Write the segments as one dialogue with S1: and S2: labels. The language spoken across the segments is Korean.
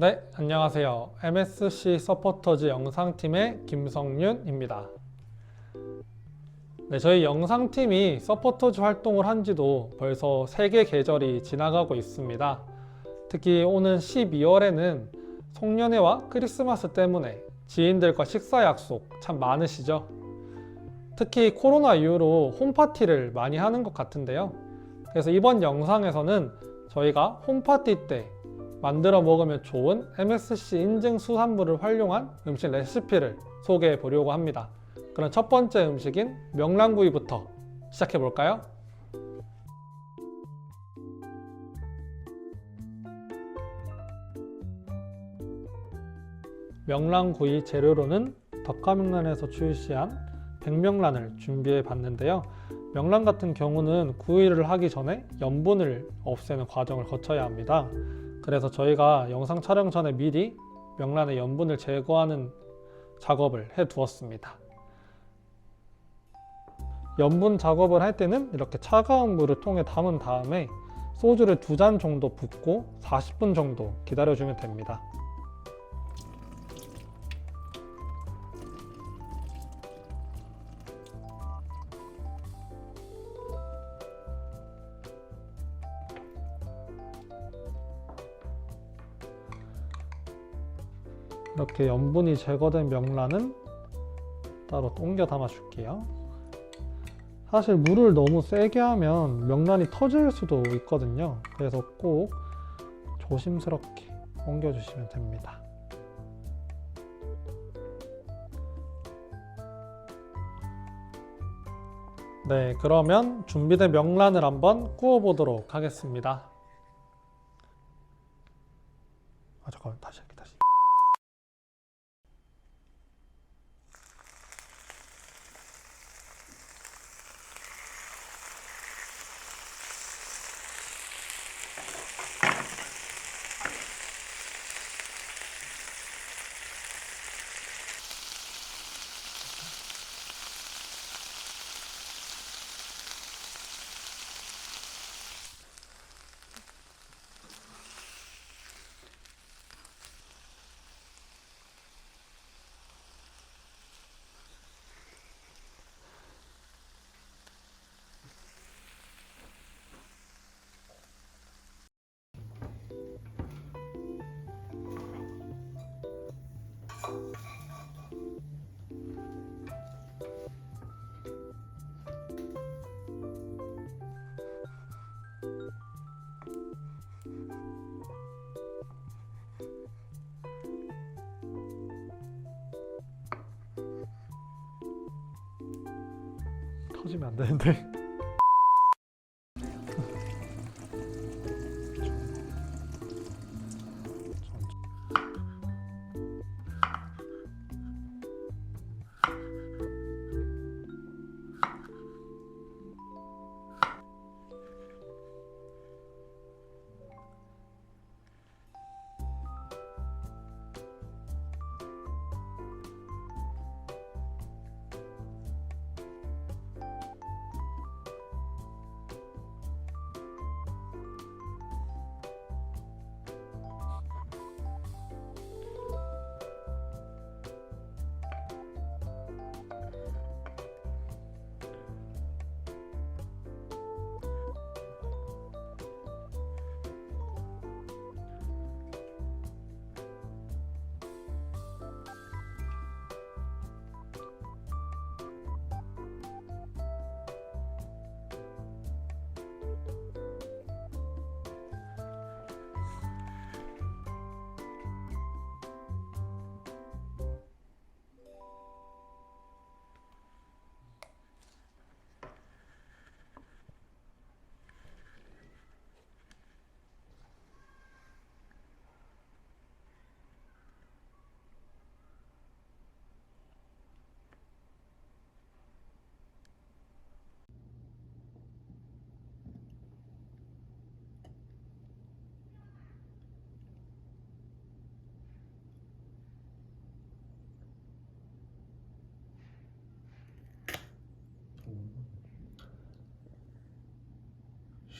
S1: 네, 안녕하세요. MSC 서포터즈 영상팀의 김성윤입니다. 네, 저희 영상팀이 서포터즈 활동을 한 지도 벌써 3개 계절이 지나가고 있습니다. 특히 오는 12월에는 송년회와 크리스마스 때문에 지인들과 식사 약속 참 많으시죠? 특히 코로나 이후로 홈파티를 많이 하는 것 같은데요. 그래서 이번 영상에서는 저희가 홈파티 때 만들어 먹으면 좋은 MSC 인증 수산물을 활용한 음식 레시피를 소개해 보려고 합니다. 그럼 첫 번째 음식인 명란구이부터 시작해 볼까요? 명란구이 재료로는 덕화명란에서 출시한 백명란을 준비해 봤는데요. 명란 같은 경우는 구이를 하기 전에 염분을 없애는 과정을 거쳐야 합니다. 그래서 저희가 영상 촬영 전에 미리 명란의 염분을 제거하는 작업을 해 두었습니다. 염분 작업을 할 때는 이렇게 차가운 물을 통에 담은 다음에 소주를 두 잔 정도 붓고 40분 정도 기다려주면 됩니다. 이렇게 염분이 제거된 명란은 따로 옮겨 담아 줄게요. 사실 물을 너무 세게 하면 명란이 터질 수도 있거든요. 그래서 꼭 조심스럽게 옮겨 주시면 됩니다. 네, 그러면 준비된 명란을 한번 구워 보도록 하겠습니다. 아, 잠깐만, 다시 터지면 안 되는데.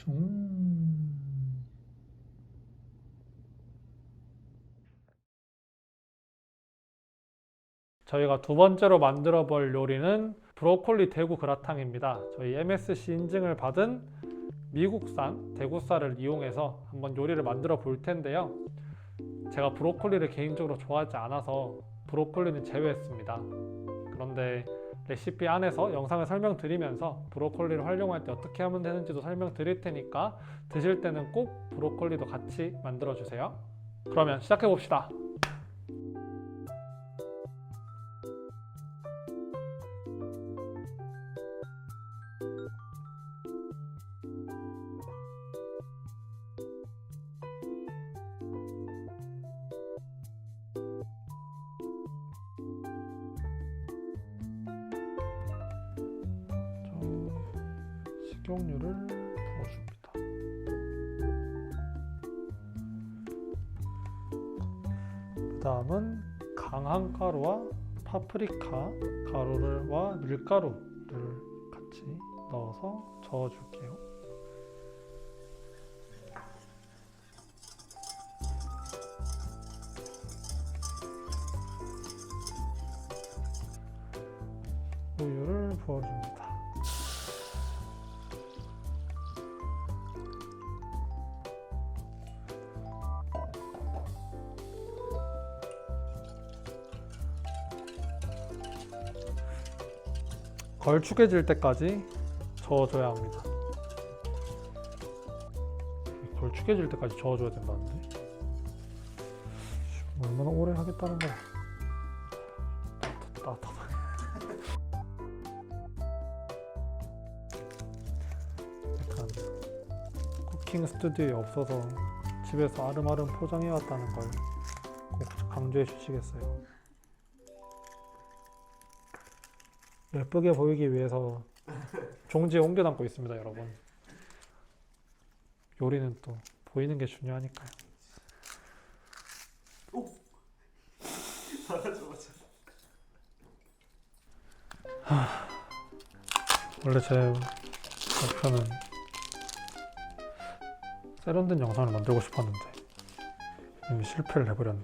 S1: 슝. 저희가 두 번째로 만들어 볼 요리는 브로콜리 대구 그라탕입니다. 저희 MSC 인증을 받은 미국산 대구살을 이용해서 한번 요리를 만들어 볼 텐데요. 제가 브로콜리를 개인적으로 좋아하지 않아서 브로콜리는 제외했습니다. 그런데 레시피 안에서 영상을 설명드리면서 브로콜리를 활용할 때 어떻게 하면 되는지도 설명드릴 테니까 드실 때는 꼭 브로콜리도 같이 만들어 주세요. 그러면 시작해 봅시다. 식용유를 부어줍니다. 그 다음은 강한 가루와 파프리카 가루를와 밀가루를 같이 넣어서 저어줄게요. 우유를 부어줍니다. 걸쭉해질 때까지 저어줘야 합니다. 걸쭉해질 때까지 저어줘야 된다는데 씨, 얼마나 오래 하겠다는 거야? 따뜻하다. 약간 쿠킹 스튜디오에 없어서 집에서 아름아름 포장해 왔다는 걸 꼭 강조해 주시겠어요? 예쁘게 보이기 위해서 종지에 옮겨 담고 있습니다, 여러분. 요리는 또 보이는 게 중요하니까요. 원래 제 목표는 세련된 영상을 만들고 싶었는데 이미 실패를 해버렸네.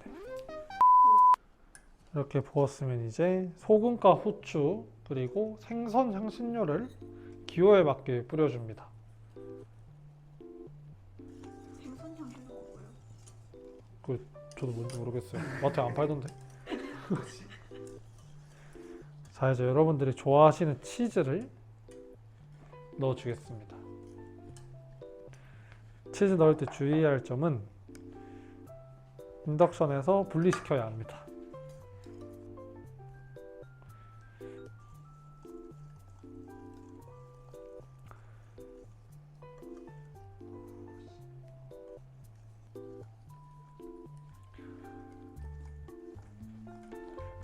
S1: 이렇게 부었으면 이제 소금과 후추 그리고 생선 향신료를 기호에 맞게 뿌려줍니다.
S2: 생선 향신료가 뭐예요?
S1: 저도 뭔지 모르겠어요. 마트에 안 팔던데. 자 이제 여러분들이 좋아하시는 치즈를 넣어주겠습니다. 치즈 넣을 때 주의할 점은 인덕션에서 분리시켜야 합니다.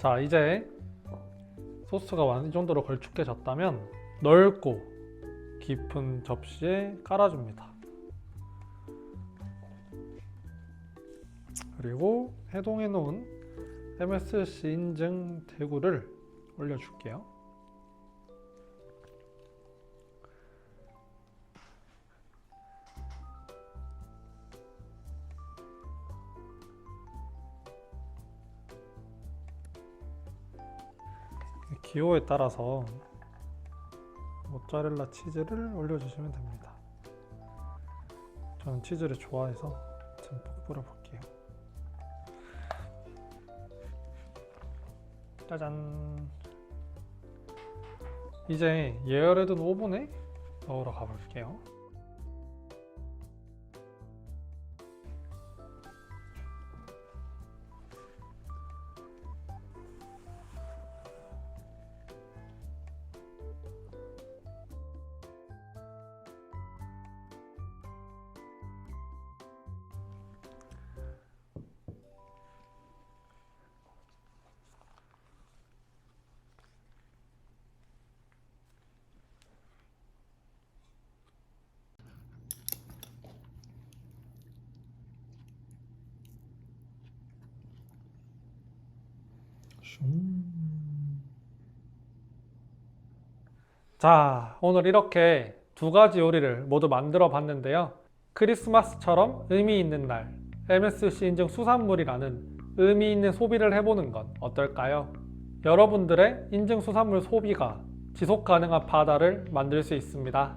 S1: 자 이제 소스가 완- 이 정도로 걸쭉해졌다면 넓고 깊은 접시에 깔아줍니다. 그리고 해동해 놓은 MSC 인증 대구를 올려줄게요. 기호에 따라서 모짜렐라 치즈를 올려주시면 됩니다. 저는 치즈를 좋아해서 듬뿍 뿌려볼게요. 짜잔. 이제 예열해둔 오븐에 넣으러 가볼게요. 자, 오늘 이렇게 두 가지 요리를 모두 만들어 봤는데요. 크리스마스처럼 의미 있는 날, MSC 인증 수산물이라는 의미 있는 소비를 해보는 건 어떨까요? 여러분들의 인증 수산물 소비가 지속 가능한 바다를 만들 수 있습니다.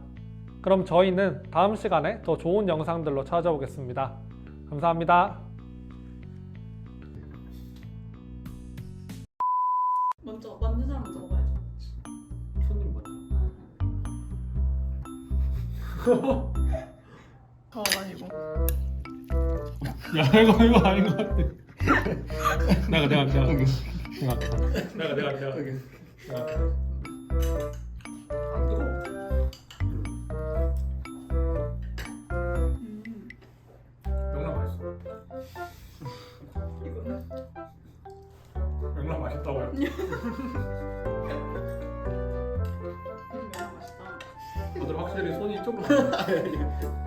S1: 그럼 저희는 다음 시간에 더 좋은 영상들로 찾아오겠습니다. 감사합니다.
S2: 더가지고.
S1: 야 이거 이거 아닌 것 같아. 내가 내가 내가 내가 내가 내가 내가
S3: 안 뜨거워.
S2: 음.
S3: 명란 맛있어.
S2: 이거는
S3: 명란 맛있다고요. 확실히 손이 조금